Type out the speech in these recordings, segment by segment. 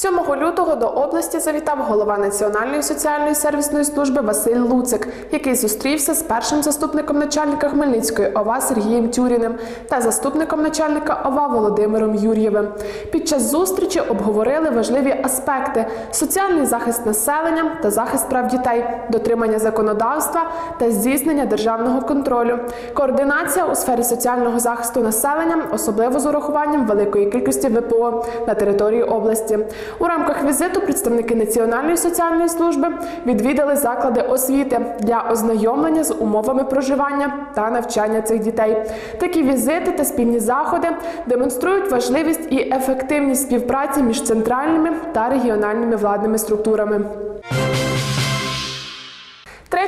7 лютого до області завітав голова Національної соціальної сервісної служби Василь Луцик, який зустрівся з першим заступником начальника Хмельницької ОВА Сергієм Тюріним та заступником начальника ОВА Володимиром Юр'євим. Під час зустрічі обговорили важливі аспекти: соціальний захист населення та захист прав дітей, дотримання законодавства та здійснення державного контролю, координація у сфері соціального захисту населення, особливо з урахуванням великої кількості ВПО на території області. У рамках візиту представники Національної соціальної служби відвідали заклади освіти для ознайомлення з умовами проживання та навчання цих дітей. Такі візити та спільні заходи демонструють важливість і ефективність співпраці між центральними та регіональними владними структурами.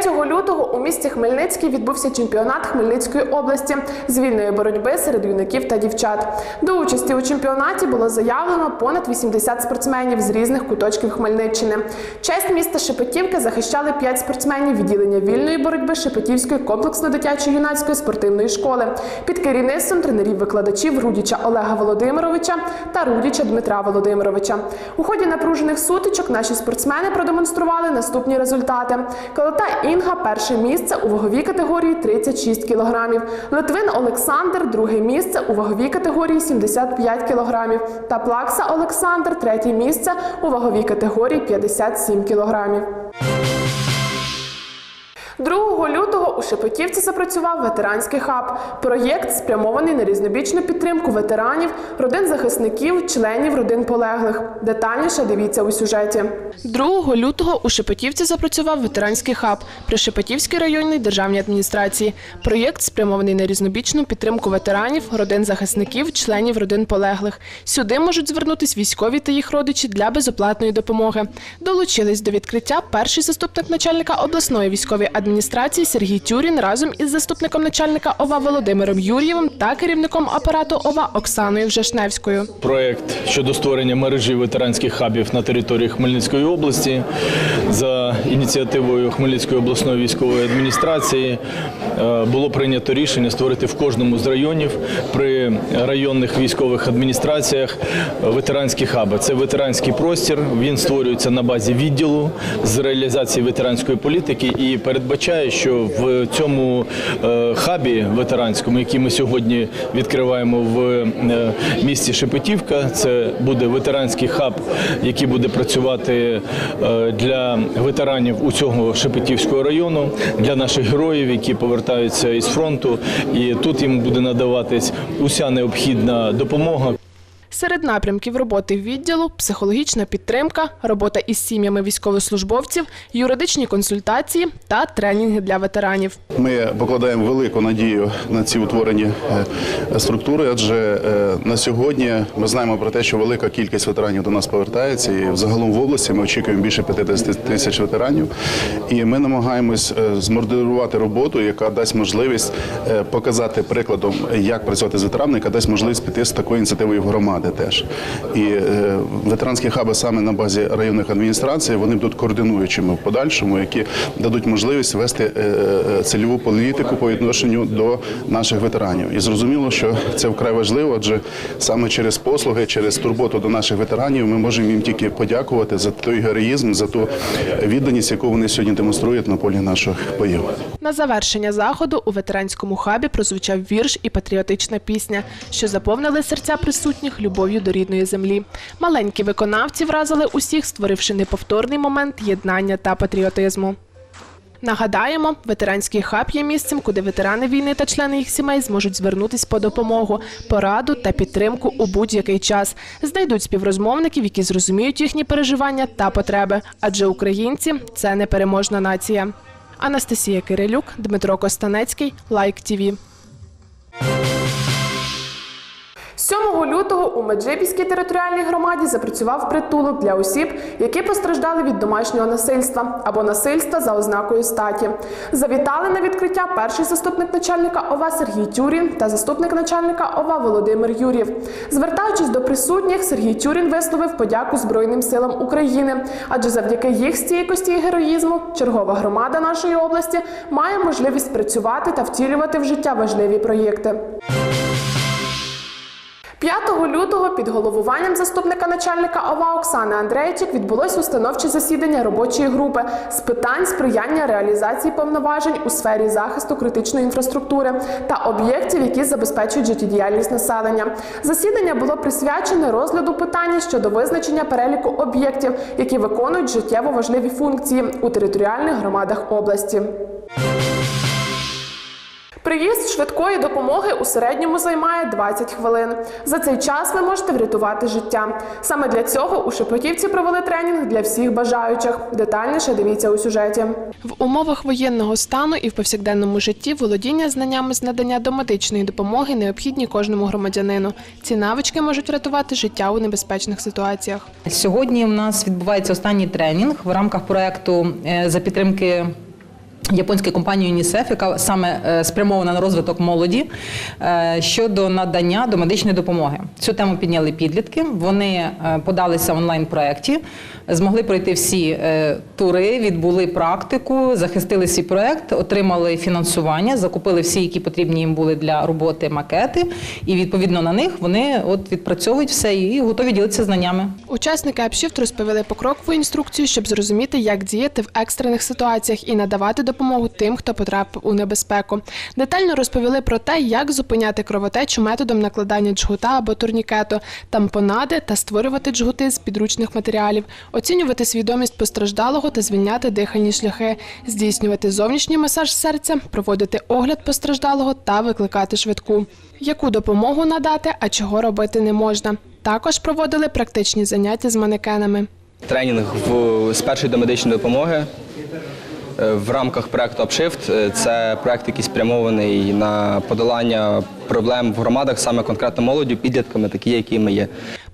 3 лютого у місті Хмельницький відбувся чемпіонат Хмельницької області з вільної боротьби серед юнаків та дівчат. До участі у чемпіонаті було заявлено понад 80 спортсменів з різних куточків Хмельниччини. Честь міста Шепетівки захищали 5 спортсменів відділення вільної боротьби Шепетівської комплексно-дитячої юнацької спортивної школи під керівництвом тренерів-викладачів Рудіча Олега Володимировича та Рудіча Дмитра Володимировича. У ході напружених сутичок наші спортсмени продемонстрували наступні результати. Колота Інга перше місце у ваговій категорії 36 кг. Литвин Олександр друге місце у ваговій категорії 75 кг. Та Плакса Олександр третє місце у ваговій категорії 57 кг. 2 лютого у Шепетівці запрацював ветеранський хаб. Проєкт спрямований на різнобічну підтримку ветеранів, родин захисників, членів родин полеглих. Детальніше дивіться у сюжеті. 2 лютого у Шепетівці запрацював ветеранський хаб при Шепетівській районній державній адміністрації. Проєкт спрямований на різнобічну підтримку ветеранів, родин захисників, членів родин полеглих. Сюди можуть звернутись військові та їх родичі для безоплатної допомоги. Долучились до відкриття перший заступник начальника обласної військової адміністрації Сергій Тюрін разом із заступником начальника ОВА Володимиром Юр'євим та керівником апарату ОВА Оксаною Вжешневською. Проект щодо створення мережі ветеранських хабів на території Хмельницької області за ініціативою Хмельницької обласної військової адміністрації е, було прийнято рішення створити в кожному з районів при районних військових адміністраціях ветеранські хаби. Це ветеранський простір. Він створюється на базі відділу з реалізації ветеранської політики і передбачає, що в цьому е, хабі ветеранському, який ми сьогодні відкриваємо в е, місті Шепетівка, це буде ветеранський хаб, який буде працювати е, для ветеранів усього Шепетівського району, для наших героїв, які повертаються із фронту. І тут їм буде надаватись уся необхідна допомога. Серед напрямків роботи відділу психологічна підтримка, робота із сім'ями військовослужбовців, юридичні консультації та тренінги для ветеранів. Ми покладаємо велику надію на ці утворені е, структури, адже е, на сьогодні ми знаємо про те, що велика кількість ветеранів до нас повертається, і взагалом в області ми очікуємо більше 50 тисяч ветеранів. І ми намагаємось е, змодерувати роботу, яка дасть можливість показати прикладом, як працювати з ветеранами, яка дасть можливість піти з такою ініціативою в громади теж. І е, ветеранські хаби саме на базі районних адміністрацій вони будуть координуючими в подальшому, які дадуть можливість вести е, е, цільову політику по відношенню до наших ветеранів. І зрозуміло, що це вкрай важливо, адже саме через послуги, через турботу до наших ветеранів ми можемо їм тільки подякувати за той героїзм, за ту відданість, яку вони сьогодні демонструють на полі наших боїв. На завершення заходу у ветеранському хабі прозвучав вірш і патріотична пісня, що заповнили серця присутніх любов'ю до рідної землі. Маленькі виконавці вразили усіх, створивши неповторний момент єднання та патріотизму. Нагадаємо, ветеранський хаб є місцем, куди ветерани війни та члени їх сімей зможуть звернутись по допомогу, пораду та підтримку у будь-який час. Знайдуть співрозмовників, які зрозуміють їхні переживання та потреби. Адже українці це непереможна нація. Анастасія Кирилюк, Дмитро Костанецький, Лайк ТІВІ. 7 лютого у Меджибіській територіальній громаді запрацював притулок для осіб, які постраждали від домашнього насильства або насильства за ознакою статі. Завітали на відкриття перший заступник начальника ОВА Сергій Тюрін та заступник начальника ОВА Володимир Юрів. Звертаючись до присутніх, Сергій Тюрін висловив подяку Збройним силам України, адже завдяки їх стійкості і героїзму чергова громада нашої області має можливість працювати та втілювати в життя важливі проєкти. 5 лютого під головуванням заступника начальника ОВА Оксани Андрейчик відбулось установче засідання робочої групи з питань сприяння реалізації повноважень у сфері захисту критичної інфраструктури та об'єктів, які забезпечують життєдіяльність населення. Засідання було присвячене розгляду питання щодо визначення переліку об'єктів, які виконують життєво важливі функції у територіальних громадах області. Приїзд швидкої допомоги у середньому займає 20 хвилин. За цей час ви можете врятувати життя. Саме для цього у Шепетівці провели тренінг для всіх бажаючих. Детальніше дивіться у сюжеті. В умовах воєнного стану і в повсякденному житті володіння знаннями з надання домедичної допомоги необхідні кожному громадянину. Ці навички можуть врятувати життя у небезпечних ситуаціях. Сьогодні у нас відбувається останній тренінг в рамках проекту е, за підтримки. Японської компанії ЮНІСЕФ, яка саме е, спрямована на розвиток молоді е, щодо надання домедичної допомоги. Цю тему підняли підлітки. Вони е, подалися в онлайн-проєкті, змогли пройти всі тури, відбули практику, захистили свій проєкт, отримали фінансування, закупили всі, які потрібні їм були для роботи макети, і відповідно на них вони от відпрацьовують все і готові ділитися знаннями. Учасники апшіфт розповіли покрокову інструкцію, щоб зрозуміти, як діяти в екстрених ситуаціях і надавати допомогу тим, хто потрапив у небезпеку. Детально розповіли про те, як зупиняти кровотечу методом накладання джгута або турнікету, тампонади та створювати джгути з підручних матеріалів, оцінювати свідомість постраждалого та звільняти дихальні шляхи, здійснювати зовнішній масаж серця, проводити огляд постраждалого та викликати швидку. Яку допомогу надати, а чого робити не можна. Також проводили практичні заняття з манекенами. Тренінг в, з першої домедичної допомоги е, в рамках проекту «Апшифт» Е, Це проект, який спрямований на подолання проблем в громадах, саме конкретно молоді, підлітками, такі, які ми є.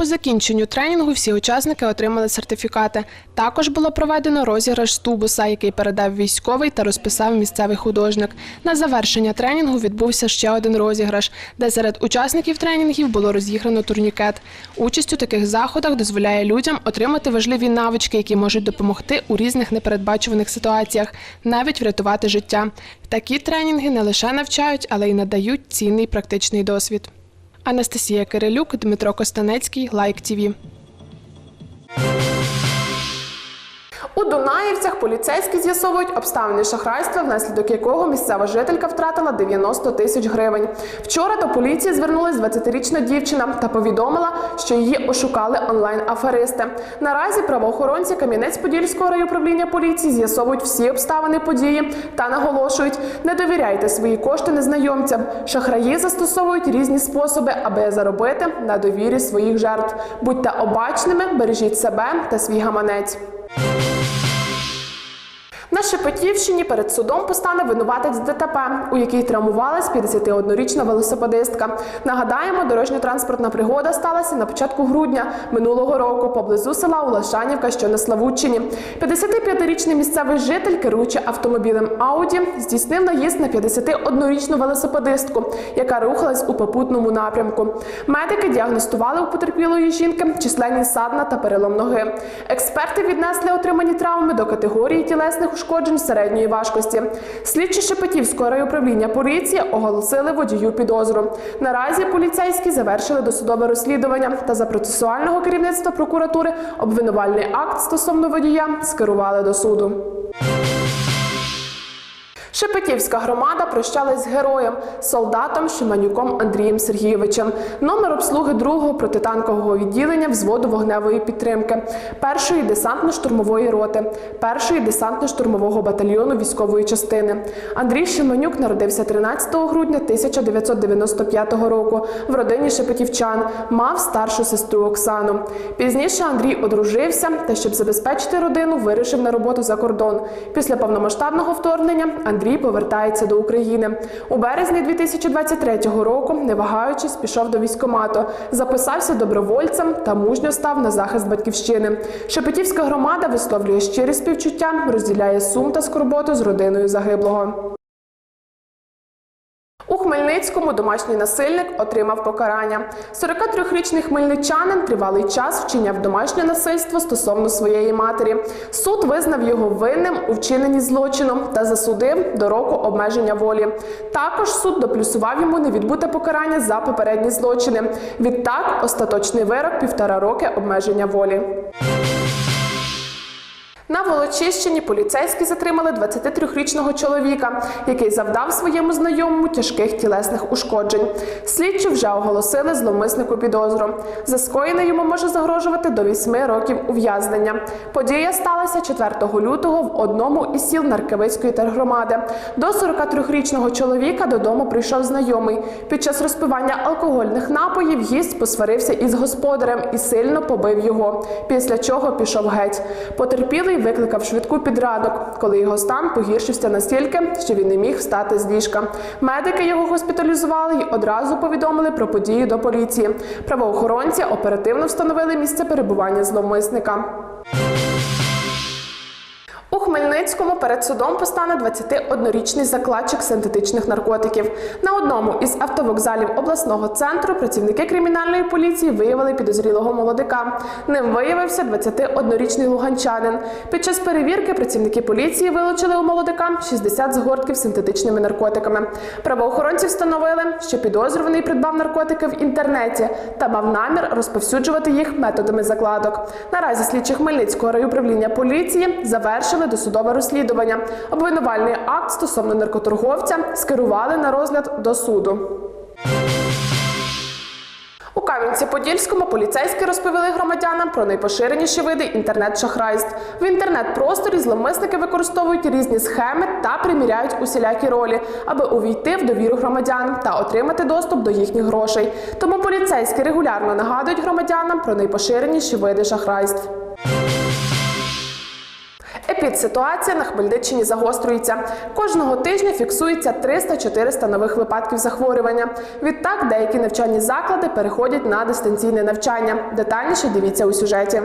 По закінченню тренінгу всі учасники отримали сертифікати. Також було проведено розіграш тубуса, який передав військовий та розписав місцевий художник. На завершення тренінгу відбувся ще один розіграш, де серед учасників тренінгів було розіграно турнікет. Участь у таких заходах дозволяє людям отримати важливі навички, які можуть допомогти у різних непередбачуваних ситуаціях, навіть врятувати життя. Такі тренінги не лише навчають, але й надають цінний практичний досвід. Анастасія Кирилюк, Дмитро Костанецький, Лайк ТІВІ. У Дунаївцях поліцейські з'ясовують обставини шахрайства, внаслідок якого місцева жителька втратила 90 тисяч гривень. Вчора до поліції звернулась 20-річна дівчина та повідомила, що її ошукали онлайн-аферисти. Наразі правоохоронці Кам'янець-Подільського райуправління поліції з'ясовують всі обставини події та наголошують: не довіряйте свої кошти незнайомцям. Шахраї застосовують різні способи, аби заробити на довірі своїх жертв. Будьте обачними, бережіть себе та свій гаманець. На Шепетівщині перед судом постане винуватець ДТП, у якій травмувалась 51-річна велосипедистка. Нагадаємо, дорожньо-транспортна пригода сталася на початку грудня минулого року поблизу села Улашанівка, що на Славутчині. 55-річний місцевий житель, керуючи автомобілем Ауді, здійснив наїзд на 51-річну велосипедистку, яка рухалась у попутному напрямку. Медики діагностували у потерпілої жінки численні садна та перелом ноги. Експерти віднесли отримані травми до категорії тілесних ушкоджень середньої важкості. Слідчі Шепетівського райуправління поліції оголосили водію підозру. Наразі поліцейські завершили досудове розслідування та за процесуального керівництва прокуратури обвинувальний акт стосовно водія скерували до суду. Шепетівська громада прощалась з героєм, солдатом Шиманюком Андрієм Сергійовичем, номер обслуги другого протитанкового відділення взводу вогневої підтримки, першої десантно-штурмової роти, першої десантно-штурмового батальйону військової частини. Андрій Шиманюк народився 13 грудня 1995 року в родині Шепетівчан, мав старшу сестру Оксану. Пізніше Андрій одружився та, щоб забезпечити родину, вирішив на роботу за кордон. Після повномасштабного вторгнення Андрій Андрій повертається до України. У березні 2023 року, не вагаючись, пішов до військомату, записався добровольцем та мужньо став на захист батьківщини. Шепетівська громада висловлює щирі співчуття, розділяє сум та скорботу з родиною загиблого. Хмельницькому домашній насильник отримав покарання. 43-річний хмельничанин тривалий час вчиняв домашнє насильство стосовно своєї матері. Суд визнав його винним у вчиненні злочину та засудив до року обмеження волі. Також суд доплюсував йому невідбуте покарання за попередні злочини. Відтак, остаточний вирок півтора роки обмеження волі. На Волочищині поліцейські затримали 23-річного чоловіка, який завдав своєму знайомому тяжких тілесних ушкоджень. Слідчі вже оголосили зловмиснику підозру. За скоєне йому може загрожувати до 8 років ув'язнення. Подія сталася 4 лютого в одному із сіл Наркевицької тергромади. До 43-річного чоловіка додому прийшов знайомий. Під час розпивання алкогольних напоїв гість посварився із господарем і сильно побив його. Після чого пішов геть. Потерпілий викликав швидку підрадок, коли його стан погіршився настільки, що він не міг встати з ліжка. Медики його госпіталізували і одразу повідомили про події до поліції. Правоохоронці оперативно встановили місце перебування зловмисника. Хмельницькому перед судом постане 21-річний закладчик синтетичних наркотиків. На одному із автовокзалів обласного центру працівники кримінальної поліції виявили підозрілого молодика. Ним виявився 21-річний луганчанин. Під час перевірки працівники поліції вилучили у молодика 60 згортків синтетичними наркотиками. Правоохоронці встановили, що підозрюваний придбав наркотики в інтернеті та мав намір розповсюджувати їх методами закладок. Наразі слідчі Хмельницького райуправління поліції завершили досудове розслідування. Обвинувальний акт стосовно наркоторговця скерували на розгляд до суду. У Кам'янці-Подільському поліцейські розповіли громадянам про найпоширеніші види інтернет-шахрайств. В інтернет-просторі зловмисники використовують різні схеми та приміряють усілякі ролі, аби увійти в довіру громадян та отримати доступ до їхніх грошей. Тому поліцейські регулярно нагадують громадянам про найпоширеніші види шахрайств. Епідситуація на Хмельниччині загострюється. Кожного тижня фіксується 300-400 нових випадків захворювання. Відтак деякі навчальні заклади переходять на дистанційне навчання. Детальніше дивіться у сюжеті.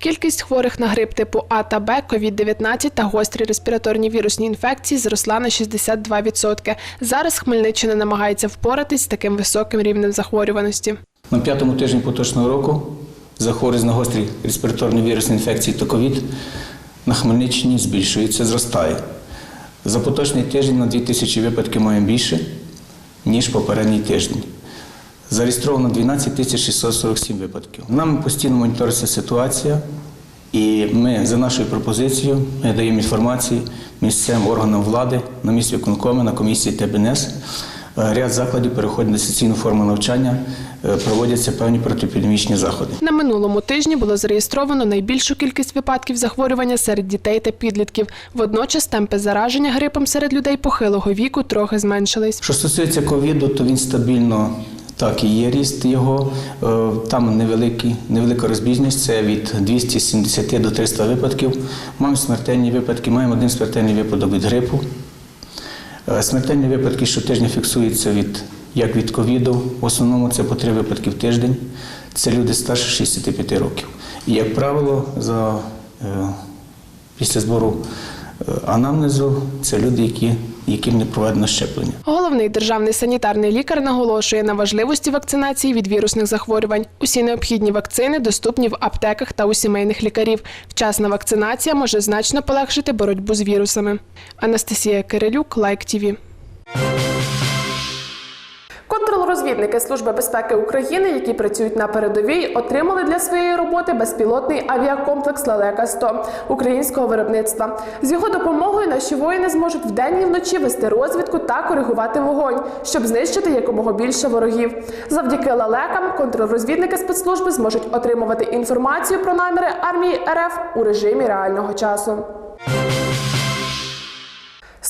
Кількість хворих на грип типу А та Б, COVID-19 та гострі респіраторні вірусні інфекції зросла на 62%. Зараз Хмельниччина намагається впоратись з таким високим рівнем захворюваності. На п'ятому тижні поточного року захворюваність на гострі респіраторні вірусні інфекції та ковід на Хмельниччині збільшується, зростає. За поточний тиждень на 2000 випадків маємо більше, ніж попередній тиждень. Зареєстровано 12 тисяч 647 випадків. Нам постійно моніториться ситуація, і ми за нашою пропозицією ми даємо інформацію місцевим органам влади на місці виконкому, на комісії ТБНС. Е, Ряд закладів переходить на дистанційну форму навчання, е, проводяться певні протиепідемічні заходи. На минулому тижні було зареєстровано найбільшу кількість випадків захворювання серед дітей та підлітків. Водночас темпи зараження грипом серед людей похилого віку трохи зменшились. Що стосується ковіду, то він стабільно так і є ріст його. Е, Там невеликий, невелика розбіжність, це від 270 до 300 випадків. Маємо смертельні випадки, маємо один смертельний випадок від грипу. Е, Смертельні випадки щотижня фіксуються від, як від ковіду. В основному це по три випадки в тиждень. Це люди старше 65 років. І, як правило, за, е, після збору анамнезу це люди, які, яким не проведено щеплення. Головний державний санітарний лікар наголошує на важливості вакцинації від вірусних захворювань. Усі необхідні вакцини доступні в аптеках та у сімейних лікарів. Вчасна вакцинація може значно полегшити боротьбу з вірусами. Анастасія Кирилюк, Лайк ТІВІ. Контролрозвідники Служби безпеки України, які працюють на передовій, отримали для своєї роботи безпілотний авіакомплекс Лелека 100 українського виробництва. З його допомогою наші воїни зможуть вдень і вночі вести розвідку та коригувати вогонь, щоб знищити якомога більше ворогів. Завдяки лелекам контррозвідники спецслужби зможуть отримувати інформацію про наміри армії РФ у режимі реального часу.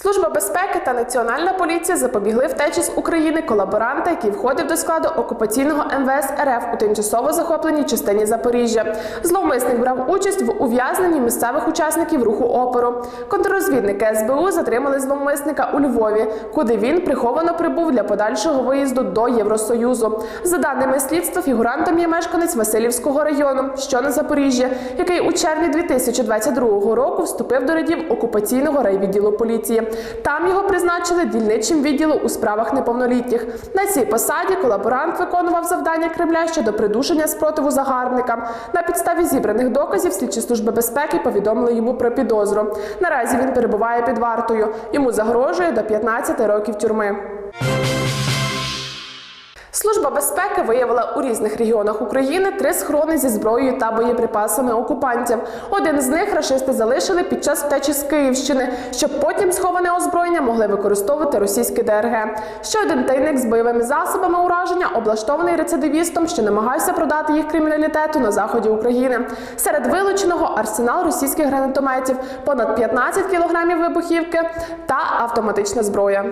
Служба безпеки та Національна поліція запобігли втечі з України колаборанта, який входив до складу окупаційного МВС РФ у тимчасово захопленій частині Запоріжжя. Зловмисник брав участь в ув'язненні місцевих учасників руху опору. Контррозвідники СБУ затримали зловмисника у Львові, куди він приховано прибув для подальшого виїзду до Євросоюзу. За даними слідства, фігурантом є мешканець Васильівського району, що на Запоріжжя, який у червні 2022 року вступив до рядів окупаційного райвідділу поліції. Там його призначили дільничим відділу у справах неповнолітніх. На цій посаді колаборант виконував завдання Кремля щодо придушення спротиву загарбникам. На підставі зібраних доказів слідчі служби безпеки повідомили йому про підозру. Наразі він перебуває під вартою. Йому загрожує до 15 років тюрми. Служба безпеки виявила у різних регіонах України три схорони зі зброєю та боєприпасами окупантів. Один з них рашисти залишили під час втечі з Київщини, щоб потім сховане озброєння могли використовувати російські ДРГ. Ще один тайник з бойовими засобами ураження облаштований рецидивістом, що намагався продати їх криміналітету на заході України. Серед вилученого арсенал російських гранатометів, понад 15 кілограмів вибухівки та автоматична зброя.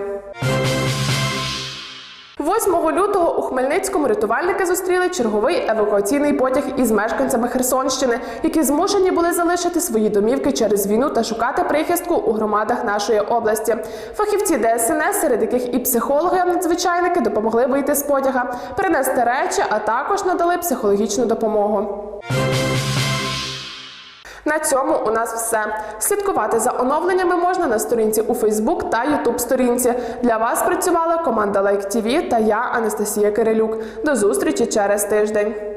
8 лютого у Хмельницькому рятувальники зустріли черговий евакуаційний потяг із мешканцями Херсонщини, які змушені були залишити свої домівки через війну та шукати прихистку у громадах нашої області. Фахівці ДСНС, серед яких і психологи, надзвичайники допомогли вийти з потяга, перенести речі, а також надали психологічну допомогу. На цьому у нас все. Слідкувати за оновленнями можна на сторінці у Фейсбук та Ютуб сторінці. Для вас працювала команда Лайк ТІВІ та я, Анастасія Кирилюк. До зустрічі через тиждень.